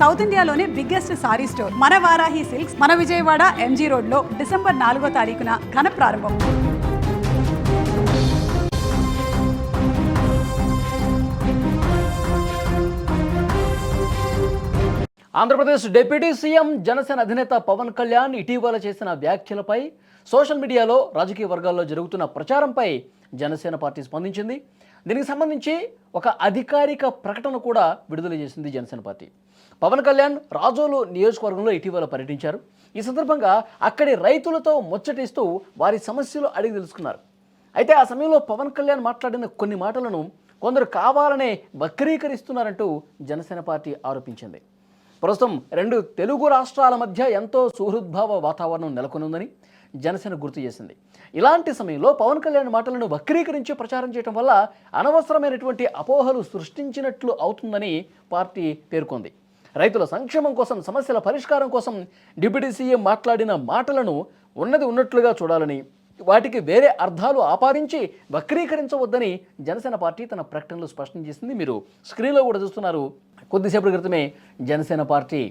South ఇండియాలోనే biggest sorry store. మన Varahi silks మన విజయవాడ ఎంజీ రోడ్లో డిసెంబర్ నాలుగో తారీఖున ఘన ప్రారంభం. ఆంధ్రప్రదేశ్ డిప్యూటీ సీఎం జనసేన అధినేత పవన్ కళ్యాణ్ ఇటీవల చేసిన వ్యాఖ్యలపై సోషల్ మీడియాలో రాజకీయ వర్గాల్లో జరుగుతున్న ప్రచారంపై జనసేన పార్టీ స్పందించింది. దీనికి సంబంధించి ఒక అధికారిక ప్రకటన కూడా విడుదల చేసింది జనసేన పార్టీ. పవన్ కళ్యాణ్ రాజోలు నియోజకవర్గంలో ఇటీవల పర్యటించారు. ఈ సందర్భంగా అక్కడి రైతులతో ముచ్చటిస్తూ వారి సమస్యలు అడిగి తెలుసుకున్నారు. అయితే ఆ సమయంలో పవన్ కళ్యాణ్ మాట్లాడిన కొన్ని మాటలను కొందరు కావాలనే వక్రీకరిస్తున్నారంటూ జనసేన పార్టీ ఆరోపించింది. ప్రస్తుతం రెండు తెలుగు రాష్ట్రాల మధ్య ఎంతో సుహృద్భావ వాతావరణం నెలకొనుందని జనసేన గుర్తు చేసింది. ఇలాంటి సమయంలో పవన్ కళ్యాణ్ మాటలను వక్రీకరించి ప్రచారం చేయడం వల్ల అనవసరమైనటువంటి అపోహలు సృష్టించినట్లు అవుతుందని పార్టీ పేర్కొంది. రైతుల సంక్షేమం కోసం సమస్యల పరిష్కారం కోసం డిప్యూటీ సీఎం మాట్లాడిన మాటలను ఉన్నది ఉన్నట్లుగా చూడాలని వాటికి వేరే అర్థాలు ఆపాదించి వక్రీకరించవద్దని జనసేన పార్టీ తన ప్రకటనలో స్పష్టం చేసింది. మీరు స్క్రీన్లో కూడా చూస్తున్నారు. కొద్దిసేపటి క్రితమే జనసేన పార్టీ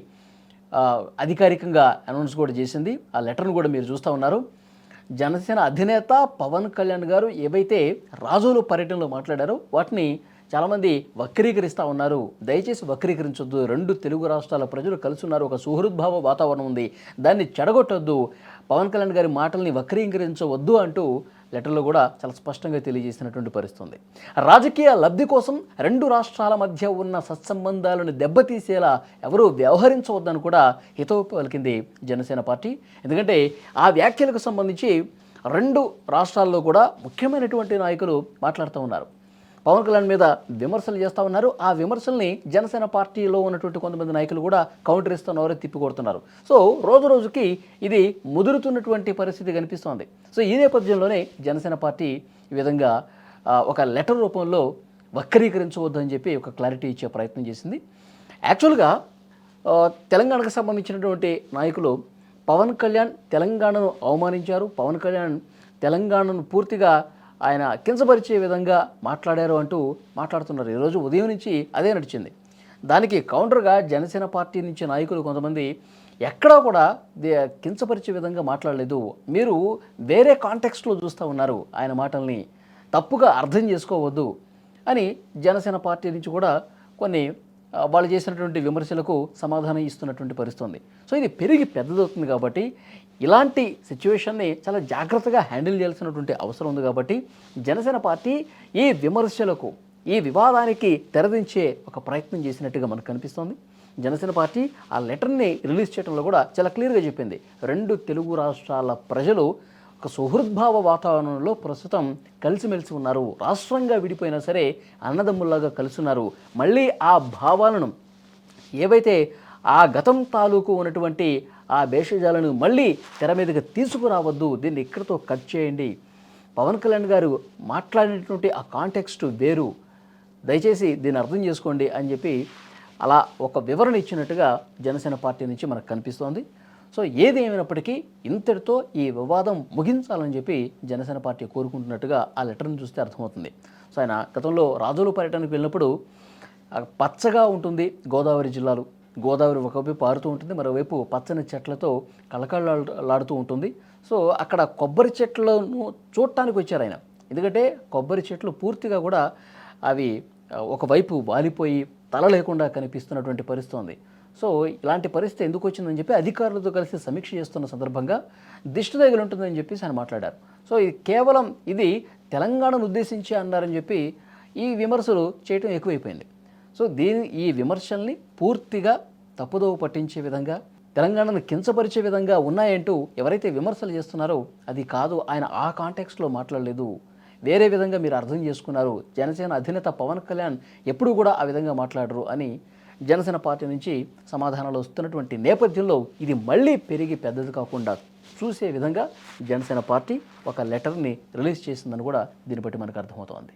అధికారికంగా అనౌన్స్ కూడా చేసింది. ఆ లెటర్ను కూడా మీరు చూస్తూ ఉన్నారు. జనసేన అధినేత పవన్ కళ్యాణ్ గారు ఏవైతే రాజోలు పర్యటనలో మాట్లాడారో వాటిని చాలామంది వక్రీకరిస్తూ ఉన్నారు. దయచేసి వక్రీకరించొద్దు. రెండు తెలుగు రాష్ట్రాల ప్రజలు కలిసి ఉన్నారు ఒక సుహృద్భావ వాతావరణం ఉంది. దాన్ని చెడగొట్టొద్దు. పవన్ కళ్యాణ్ గారి మాటల్ని వక్రీకరించవద్దు అంటూ లెటర్లో కూడా చాలా స్పష్టంగా తెలియజేసినటువంటి పరిస్థితుంది. రాజకీయ లబ్ధి కోసం రెండు రాష్ట్రాల మధ్య ఉన్న సత్సంబంధాలను దెబ్బతీసేలా ఎవరూ వ్యవహరించవద్దని కూడా హితవు పలికింది జనసేన పార్టీ. ఎందుకంటే ఆ వ్యాఖ్యలకు సంబంధించి రెండు రాష్ట్రాల్లో కూడా ముఖ్యమైనటువంటి నాయకులు మాట్లాడుతూ ఉన్నారు. పవన్ కళ్యాణ్ మీద విమర్శలు చేస్తూ ఉన్నారు. ఆ విమర్శల్ని జనసేన పార్టీలో ఉన్నటువంటి కొంతమంది నాయకులు కూడా కౌంటర్ ఇస్తున్నారు తిప్పి కొడుతున్నారు. సో రోజు రోజుకి ఇది ముదురుతున్నటువంటి పరిస్థితి కనిపిస్తోంది. సో ఈ నేపథ్యంలోనే జనసేన పార్టీ ఈ విధంగా ఒక లెటర్ రూపంలో వక్రీకరించవద్దని చెప్పి ఒక క్లారిటీ ఇచ్చే ప్రయత్నం చేసింది. యాక్చువల్గా తెలంగాణకు సంబంధించినటువంటి నాయకులు పవన్ కళ్యాణ్ తెలంగాణను అవమానించారు. పవన్ కళ్యాణ్ తెలంగాణను పూర్తిగా ఆయన కించపరిచే విధంగా మాట్లాడారు అంటూ మాట్లాడుతున్నారు. ఈరోజు ఉదయం నుంచి అదే నడిచింది. దానికి కౌంటర్గా జనసేన పార్టీ నుంచి నాయకులు కొంతమంది ఎక్కడా కూడా దే- కించపరిచే విధంగా మాట్లాడలేదు. మీరు వేరే కాంటెక్స్ట్లో చూస్తూ ఉన్నారు ఆయన మాటల్ని. తప్పుగా అర్థం చేసుకోవద్దు అని జనసేన పార్టీ నుంచి కూడా కొన్ని వాళ్ళు చేసినటువంటి విమర్శలకు సమాధానం ఇస్తున్నటువంటి పరిస్థితుంది. సో ఇది పెరిగి పెద్దదవుతుంది కాబట్టి ఇలాంటి సిచ్యువేషన్ని చాలా జాగ్రత్తగా హ్యాండిల్ చేయాల్సినటువంటి అవసరం ఉంది కాబట్టి జనసేన పార్టీ ఈ విమర్శలకు ఈ వివాదానికి తెరదించే ఒక ప్రయత్నం చేసినట్టుగా మనకు కనిపిస్తోంది. జనసేన పార్టీ ఆ లెటర్ని రిలీజ్ చేయడంలో కూడా చాలా క్లియర్గా చెప్పింది. రెండు తెలుగు రాష్ట్రాల ప్రజలు ఒక సుహృద్భావ వాతావరణంలో ప్రస్తుతం కలిసిమెలిసి ఉన్నారు. రాష్ట్రంగా విడిపోయినా సరే అన్నదమ్ముల్లాగా కలిసి ఉన్నారు మళ్ళీ ఆ భావాలను ఏవైతే ఆ గతం తాలూకు ఉన్నటువంటి ఆ భేషజాలను మళ్ళీ తెర మీదకి తీసుకురావద్దు దీన్ని ఇక్కడితో కట్ చేయండి. పవన్ కళ్యాణ్ గారు మాట్లాడినటువంటి ఆ కాంటెక్స్ట్ వేరు. దయచేసి దీన్ని అర్థం చేసుకోండి అని చెప్పి అలా ఒక వివరణ ఇచ్చినట్టుగా జనసేన పార్టీ నుంచి మనకు కనిపిస్తోంది. సో ఏది ఏమైనప్పటికీ ఇంతటితో ఈ వివాదం ముగించాలని చెప్పి జనసేన పార్టీ కోరుకుంటున్నట్టుగా ఆ లెటర్ని చూస్తే అర్థమవుతుంది. సో ఆయన గతంలో రాజులు పర్యటనకు వెళ్ళినప్పుడు పచ్చగా ఉంటుంది గోదావరి జిల్లాలు. గోదావరి ఒకవైపు పారుతూ ఉంటుంది మరోవైపు పచ్చని చెట్లతో కలకళలాడుతూ ఉంటుంది. సో అక్కడ కొబ్బరి చెట్లను చూడటానికి వచ్చారు ఆయన. ఎందుకంటే కొబ్బరి చెట్లు పూర్తిగా కూడా అవి ఒకవైపు వాలిపోయి తల లేకుండా కనిపిస్తున్నటువంటి పరిస్థితి ఉంది సో ఇలాంటి పరిస్థితి ఎందుకు వచ్చిందని చెప్పి అధికారులతో కలిసి సమీక్ష చేస్తున్న సందర్భంగా దిష్టి తగిలి ఉంటుందని చెప్పేసి ఆయన మాట్లాడారు. సో ఇది కేవలం ఇది తెలంగాణను ఉద్దేశించి అన్నారని చెప్పి ఈ విమర్శలు చేయటం ఎక్కువైపోయింది. సో దీని ఈ విమర్శల్ని పూర్తిగా తప్పుదోవ పట్టించే విధంగా తెలంగాణను కించపరిచే విధంగా ఉన్నాయంటూ ఎవరైతే విమర్శలు చేస్తున్నారో అది కాదు ఆయన ఆ కాంటెక్స్లో మాట్లాడలేదు వేరే విధంగా మీరు అర్థం చేసుకున్నారు. జనసేన అధినేత పవన్ కళ్యాణ్ ఎప్పుడూ కూడా ఆ విధంగా మాట్లాడరు అని జనసేన పార్టీ నుంచి సమాధానాలు వస్తున్నటువంటి నేపథ్యంలో ఇది మళ్ళీ పెరిగి పెద్దది కాకుండా చూసే విధంగా జనసేన పార్టీ ఒక లెటర్ని రిలీజ్ చేసిందని కూడా దీన్ని బట్టి మనకు అర్థమవుతోంది.